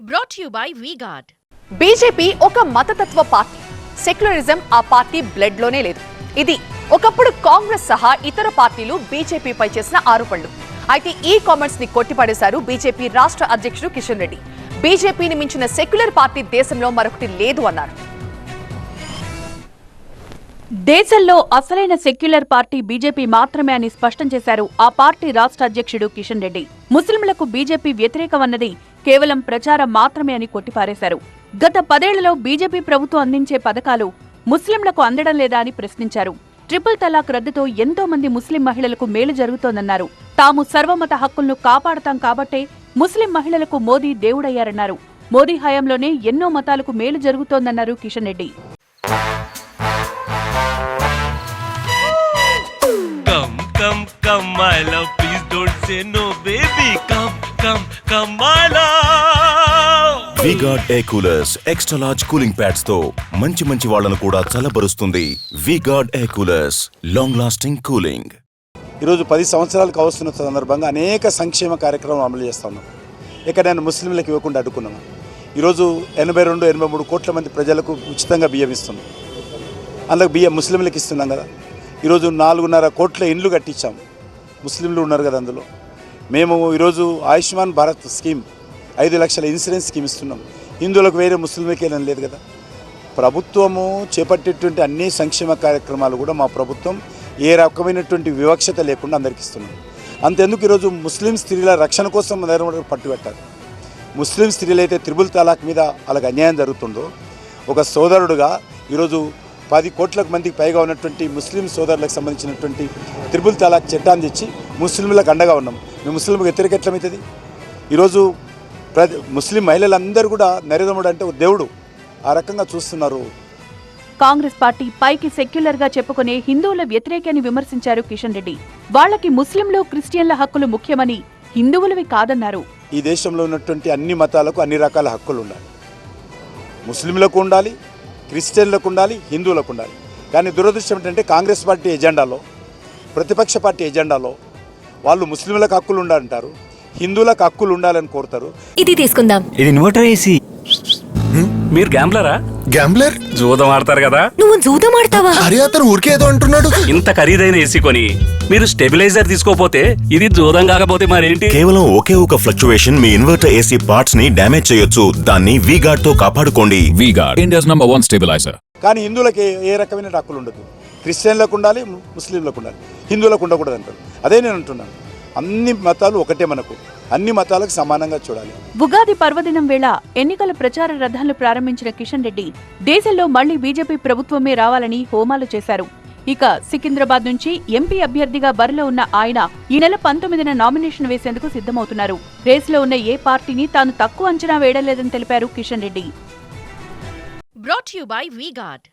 brought to you by VGuard. BJP ఒక మతతత్వ party. Secularism ఆ పార్టీ బ్లడ్లోనే లేదు. ఇది ఒకప్పుడు కాంగ్రెస్ సహా ఇతర పార్టీలు బీజేపీపై చేసిన ఆరోపణలు. అయితే ఈ కామెంట్స్ని కొట్టిపడేశారు బీజేపీ రాష్ట్ర అధ్యక్షుడు కిషన్ రెడ్డి. బీజేపీని మించిన సెక్యులర్ పార్టీ దేశంలో మరొకటి లేదు అన్నారు. దేశంలో అసలైన సెక్యులర్ పార్టీ బీజేపీ మాత్రమే అని స్పష్టం చేశారు ఆ పార్టీ రాష్ట్ర అధ్యక్షుడు కిషన్ రెడ్డి. ముస్లింలకు బీజేపీ వ్యతిరేకమన్నది కేవలం ప్రచారం మాత్రమే అని కొట్టిపారేశారు గత పదేళ్ళలో బీజేపీ ప్రభుత్వం అందించే పథకాలు ముస్లింలకు అందడం లేదా అని ప్రశ్నించారు ట్రిపుల్ తలాక్ రద్దుతో ఎంతో మంది ముస్లిం మహిళలకు మేలు జరుగుతోందన్నారు తాము సర్వమత హక్కులను కాపాడతాం కాబట్టే ముస్లిం మహిళలకు మోదీ దేవుడయ్యారన్నారు మోదీ హయాంలోనే ఎన్నో మతాలకు మేలు జరుగుతోందన్నారు Kishan Reddy Come, come, come, my love. Please don't say no, baby. Come, my love. VGuard air coolers extra large cooling ప్యాడ్స్తో మంచి మంచి వాళ్ళను కూడా చల్లబరుస్తుంది VGuard air coolers long lasting cooling ఈరోజు పది సంవత్సరాలకు వస్తున్న సందర్భంగా అనేక సంక్షేమ కార్యక్రమాలు అమలు చేస్తా ఉన్నాం. ఎక్కడైనా ముస్లింలకు ఇవ్వకుండా అడ్డుకున్నాము ఈరోజు ఎనభై రెండు ఎనభై మూడు కోట్ల మంది ప్రజలకు ఉచితంగా బియ్యం ఇస్తున్నాం. అందులో బియ్యం ముస్లింలకు ఇస్తున్నాం కదా. ఈరోజు నాలుగున్నర కోట్ల ఇండ్లు కట్టించాం. ముస్లింలు ఉన్నారు కదా అందులో. మేము ఈరోజు ఆయుష్మాన్ భారత్ స్కీమ్ ఐదు లక్షల ఇన్సూరెన్స్ స్కీమ్ ఇస్తున్నాం. హిందువులకు వేరే ముస్లింలకి వెళ్ళడం లేదు కదా? ప్రభుత్వము చేపట్టేటువంటి అన్ని సంక్షేమ కార్యక్రమాలు కూడా మా ప్రభుత్వం ఏ రకమైనటువంటి వివక్షత లేకుండా అందరికి ఇస్తున్నాం. అంతెందుకు ఈరోజు ముస్లిం స్త్రీల రక్షణ కోసం నరేంద్ర పట్టుబెట్టారు ముస్లిం స్త్రీలైతే త్రిబుల్ తలాక్ మీద వాళ్ళకి అన్యాయం జరుగుతుందో ఒక సోదరుడుగా ఈరోజు పది కోట్లకు మందికి పైగా ఉన్నటువంటి ముస్లిం సోదరులకు సంబంధించినటువంటి త్రిబుల్ తలాక్ చట్టాన్ని తెచ్చి ముస్లింలకు అండగా ఉన్నాం. మేము ముస్లింలకు వ్యతిరేక ఎట్లమవుతుంది? ఈరోజు ప్రతి ముస్లిం మహిళలందరూ కూడా నరేంద్ర మోడీ అంటే దేవుడు. ఆ రకంగా చూస్తున్నారు. కాంగ్రెస్ పార్టీ పైకి సెక్యులర్గా చెప్పుకునే హిందువుల వ్యతిరేకాన్ని విమర్శించారు కిషన్ రెడ్డి. వాళ్ళకి ముస్లింలు క్రిస్టియన్ల హక్కులు ముఖ్యమని హిందువులవి కాదన్నారు. ఈ దేశంలో ఉన్నటువంటి అన్ని మతాలకు అన్ని రకాల హక్కులు ఉండాలి ముస్లింలకు ఉండాలి క్రిస్టియన్లకు ఉండాలి హిందువులకు ఉండాలి. కానీ దురదృష్టం ఏంటంటే కాంగ్రెస్ పార్టీ ఎజెండాలో ప్రతిపక్ష పార్టీ ఎజెండాలో వాళ్ళు ముస్లింలకు హక్కులు ఉండాలంటారు హిందువులకు హక్కులు ఉండాలని కోరుతారు. ఇది తీసుకుందాం. ఇది ఇన్వర్టర్ ఏసీ మీరు గ్యాంబ్లరా? గ్యాంబ్లర్? జూదం ఆడతారు కదా? నువ్వు జూదం ఆడతావా? అరే అతను ఊరికే ఏదో అంటున్నాడు. ఇంత ఖరీదైన ఏసీ కొని మీరు స్టెబిలైజర్ తీసుకోపోతే ఇది జూదం కాకపోతే మరేంటి? కేవలం ఒకే ఒక ఫ్లక్చువేషన్ మీ ఇన్వర్టర్ ఏసీ పార్ట్స్ని డ్యామేజ్ చేయొచ్చు. దాన్ని వీగార్డ్తో కాపాడుకోండి. VGuard, India's number one stabilizer. కానీ హిందువులకు ఏ ఏ రకమైన హక్కులు ఉండదు. క్రిస్టియన్లకు ఉండాలి ముస్లింలకు ఉండాలి. హిందువులకు ఉండకూడదు అంటారు. అదే నేను అంటున్నాను. అన్ని మతాలు ఒకటే మనకు. అన్ని మతాలకు సమానంగా చూడాలి. ఉగాది పర్వదినం వేళ ఎన్నికల ప్రచార రథాలను ప్రారంభించిన కిషన్ రెడ్డి దేశంలో మళ్ళీ బీజేపీ ప్రభుత్వమే రావాలని హోమాలు చేశారు. ఇక సికింద్రాబాద్ నుంచి ఎంపీ అభ్యర్థిగా బరిలో ఉన్న ఆయన ఈ నెల పంతొమ్మిదిన నామినేషన్ వేసేందుకు సిద్ధమవుతున్నారు. రేసులో ఉన్న ఏ పార్టీని తాను తక్కువ అంచనా వేయలేదని తెలిపారు Kishan Reddy. To you by VGuard.